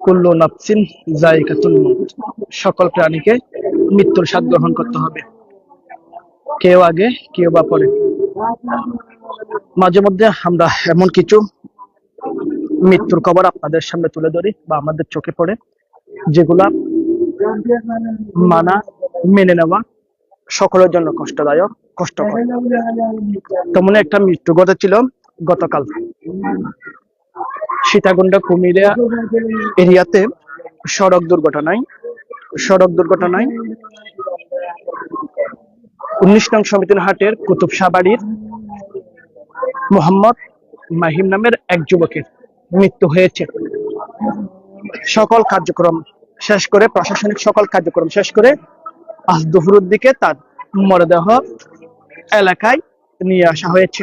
কুল্লু নাফসিন জায়গাতুল মউত সকল প্রাণীকে মৃত্যুর স্বাদ গ্রহণ করতে হবে। কেউ আগে, কেউ বা পরে। মাঝে মধ্যে আমরা এমন কিছু মৃত্যুর খবর আপনাদের সামনে তুলে ধরি বা আমাদের চোখে পড়ে, যেগুলা মানা, মেনে নেওয়া সকলের জন্য কষ্টদায়ক, কষ্টকর। তেমন একটা মৃত্যু ঘটেছিল গতকাল। সীতাকুণ্ড কুমিরা এরিয়াতে সড়ক দুর্ঘটনায় সড়ক দুর্ঘটনায় উনিশ নং সমিতির হাটের কুতুব সাবাড়ির মোহাম্মদ মাহিম নামের এক যুবকের মৃত্যু হয়েছে। সকল কার্যক্রম শেষ করে, প্রশাসনিক সকল কার্যক্রম শেষ করে আজ দুপুরের দিকে তার মরদেহ এলাকায় নিয়ে আসা হয়েছে।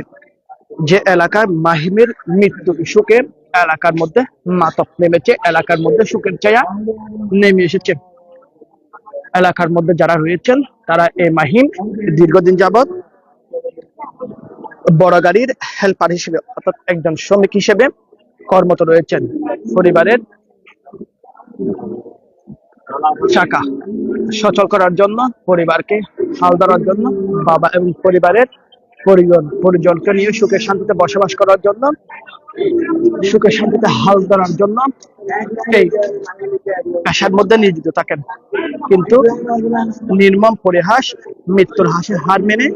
যে এলাকার মাহিমের মৃত্যু ইস্যুকে এলাকার মধ্যে মাতক নেমেছে, এলাকার মধ্যে সুখের ছায়া নেমে এসেছে। এলাকার মধ্যে যারা রয়েছেন, তারা এই মাহিম দীর্ঘদিন যাবৎ বড় গাড়ির হেল্পার হিসেবে, অর্থাৎ একজন শ্রমিক হিসেবে কর্মত রয়েছেন। পরিবারের চাকা সচল করার জন্য, পরিবারকে হাল ধরার জন্য, বাবা এবং পরিবারের পরিজন পরিজনকে নিয়ে সুখে শান্তিতে বসবাস করার জন্য, সুখে শান্তিতে হাল ধরার জন্য এই পেশার মধ্যে নিয়োজিত থাকেন। কিন্তু নির্মম পরিহাস, মৃত্যুর হাসে হার মেনে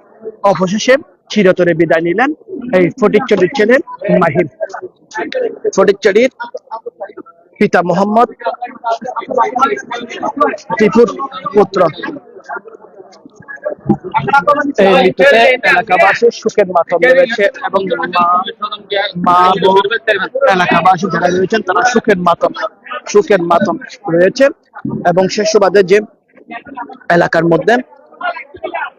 অবশেষে চিরতরে বিদায় নিলেন এই ফটিকচুরির ছেলে মাহির। ফটিকচুরির পিতা মোহাম্মদ টিপুর পুত্র। এই মৃত্যুতে মাতম রয়েছে এবং মা- বোন এলাকাবাসী যারা রয়েছেন তারা সুখের মাতম সুখের মাতম রয়েছে। এবং সে সুবাদে যে এলাকার মধ্যে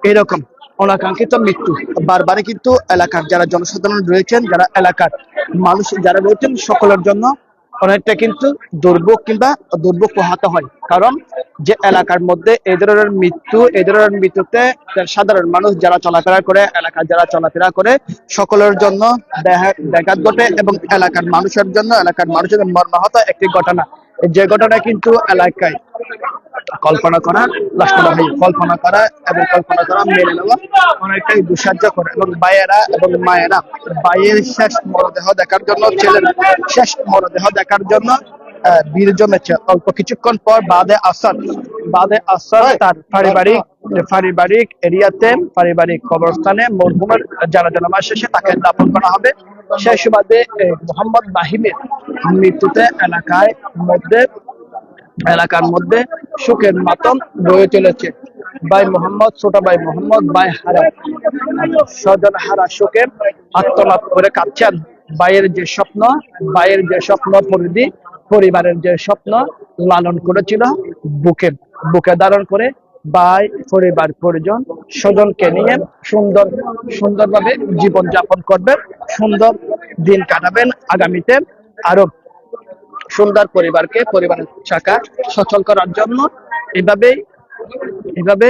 এরকম অনাকাঙ্ক্ষিত মৃত্যু। বারবারই কিন্তু এলাকার যারা জনসাধারণ রয়েছেন যারা এলাকার মানুষ যারা রয়েছেন সকলের জন্য অনেকটা কিন্তু দুর্ভোগ কিংবা দুর্ভোগ পোহাত হয়। কারণ যে এলাকার মধ্যে এ ধরনের মৃত্যু এ ধরনের মৃত্যুতে সাধারণ মানুষ যারা চলাফেরা করে, এলাকার যারা চলাফেরা করে, সকলের জন্য ব্যাঘাত ঘটে এবং এলাকার মানুষের জন্য, এলাকার মানুষের মর্মাহত একটি ঘটনা। যে ঘটনা কিন্তু এলাকায় কল্পনা করা লাস্টটা ভাই কল্পনা করা এবং কল্পনা করা মেনে নেওয়া অনেকটাই দুঃসাহ্য করে এবং বায়েরা এবং মায়েরা বাইয়ের শেষ মরদেহ দেখার জন্য ছেলের শেষ মরদেহ দেখার জন্য বীর জমেছে। অল্প কিছুক্ষণ পর বাদে আসার বাদে আসার তার পারিবারিক পারিবারিক এরিয়াতে পারিবারিক কবরস্থানে মরহুমের জানামা শেষে তাকে দাপন করা হবে। সেই সুবাদে মোহাম্মদ মাহিমের মৃত্যুতে এলাকায় মধ্যে, এলাকার মধ্যে সুখের মাতম রয়ে চলেছে। ভাই মোহাম্মদ, ছোট ভাই মোহাম্মদ, ভাই হারা। স্বজন হারা সুখে আত্মনাদ করে কাঁদছেন। ভাইয়ের যে স্বপ্ন, ভাইয়ের যে স্বপ্ন পরিধি, পরিবারের যে স্বপ্ন লালন করেছিল, বুকে বুকে ধারণ করে ভাই পরিবার পরিজন স্বজনকে নিয়ে সুন্দর, সুন্দরভাবে জীবন যাপন করবেন, সুন্দর দিন কাটাবেন আগামীতে আরও সুন্দর পরিবারকে, পরিবারের চাকা সচল করার জন্য এভাবে এভাবে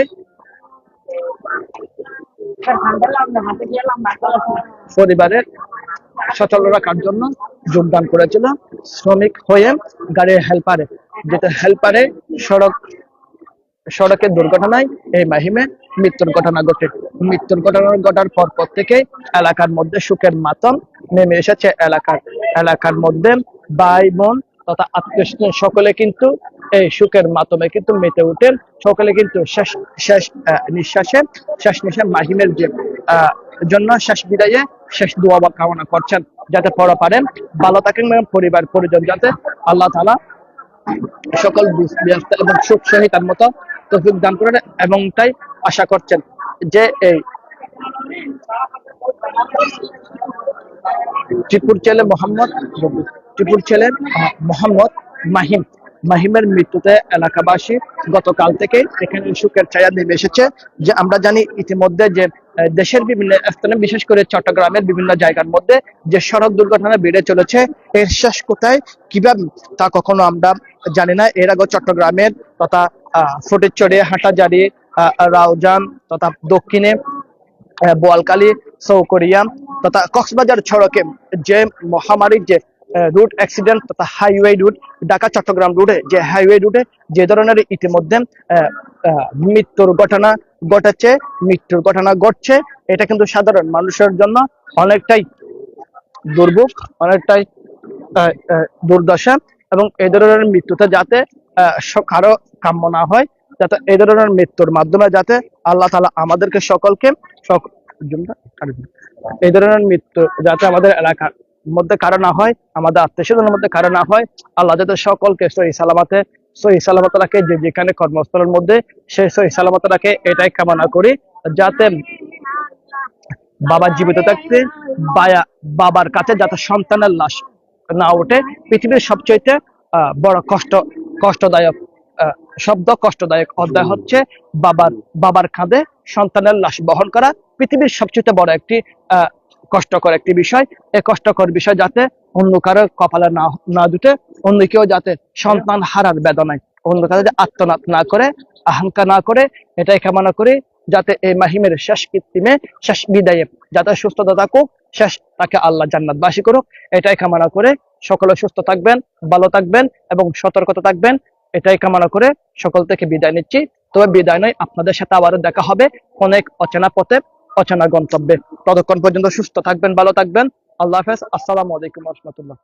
পরিবারের সচল রাখার জন্য যোগদান করেছিল শ্রমিক হয়ে গাড়ির হেল্পারে যেটা হেল্পারে সড়ক সড়কের দুর্ঘটনায় এই মাহিমে মৃত্যুর ঘটনা ঘটে। মৃত্যুর ঘটনা ঘটার পর পর থেকে এলাকার মধ্যে সুখের মাতম নেমে এসেছে এলাকার। এলাকার মধ্যে ভাই, বোন তথা আত্মীয় সকলে কিন্তু এই সুখের মাতমে কিন্তু মেতে উঠেন সকলে কিন্তু শেষ শেষ নিঃশ্বাসে শেষ নিঃশ্বাসে মাহিমের যে জন্য শেষ বিদায়ে শেষ দোয়া বা কামনা করছেন যাতে পড়া পারেন। ভালো থাকেন পরিবার, পরিজন যাতে আল্লাহ তালা সকল এবং সুখ সহিতার মতো তৌফিক দান করেন এবং তাই আশা করছেন যে এই ত্রিপুর ছেলে মোহাম্মদ ত্রিপুর ছেলে মোহাম্মদ মাহিম। মাহিমের মৃত্যুতে এলাকাবাসী গতকাল থেকে এখানে সুখের ছায়া নেমে এসেছে যে আমরা জানি ইতিমধ্যে যে দেশের বিভিন্ন স্থানে, বিশেষ করে চট্টগ্রামের বিভিন্ন জায়গার মধ্যে যে সড়ক দুর্ঘটনা বেড়ে চলেছে, এর শেষ কোথায়, কীভাবে তা কখনো আমরা জানি না। এর আগে চট্টগ্রামের তথা ফটিকচড়ে হাটাজারি আহ, রাউজান তথা দক্ষিণে আহ, বোয়ালখালী চৌকরিয়া তথা কক্সবাজার সড়কে যে মহামারীর যে রুট অ্যাক্সিডেন্ট তথা হাইওয়ে রুট ঢাকা চট্টগ্রাম রুটে যে হাইওয়ে রুটে যে ধরনের ইতিমধ্যে মৃত্যুর ঘটনা ঘটেছে মৃত্যুর ঘটনা ঘটছে এটা কিন্তু সাধারণ মানুষের জন্য অনেকটাই দুর্ভোগ অনেকটাই দুর্দশা এবং এই ধরনের মৃত্যুতে যাতে কারও কাম্য না হয় যাতে এই ধরনের মৃত্যুর মাধ্যমে যাতে আল্লাহ তালা আমাদেরকে সকলকে। এই ধরনের মৃত্যু যাতে আমাদের এলাকার মধ্যে কারও না হয়, আমাদের আত্মীয় স্বজনের মধ্যে কারও না হয়, আল্লাহ যাতে সকলকে সহি সালামাতে, সহি সালামত রাখে যে যেখানে কর্মস্থলের মধ্যে সেই সহি সালামত রাখে এটাই কামনা করি যাতে বাবা জীবিত থাকতে, বায়া, বাবার কাছে যাতে সন্তানের লাশ না ওঠে, পৃথিবীর সবচেয়ে বড় কষ্ট কষ্টদায়ক শব্দ কষ্টদায়ক অধ্যায় হচ্ছে বাবার বাবার কাঁধে সন্তানের লাশ বহন করা। পৃথিবীর সবচেয়ে বড় একটি কষ্টকর একটি বিষয়। এই কষ্টকর বিষয় যাতে অন্য কারও কপালে না না দুটে অন্য কেউ যাতে সন্তান হারার বেদনায় অন্য কারও যে আত্মনাদ না করে, আহংকার না করে, এটাই কামনা করি, যাতে এই মাহিমের শেষ কৃত্রিমে, শেষ বিদায়ে যাতে সুস্থতা থাকুক শেষ। তাকে আল্লাহ জান্নাতবাসী করুক। এটাই কামনা করে সকলে সুস্থ থাকবেন, ভালো থাকবেন এবং সতর্কতা থাকবেন। এটাই কামনা করে সকল থেকে বিদায় নিচ্ছি। তবে বিদায় নয়, আপনাদের সাথে আবারও দেখা হবে অনেক অচেনা পথে, অচেনা গন্তব্যে। ততক্ষণ পর্যন্ত সুস্থ থাকবেন, ভালো থাকবেন। আল্লাহ হাফেজ। আসসালামু আলাইকুম রহমতুল্লাহ।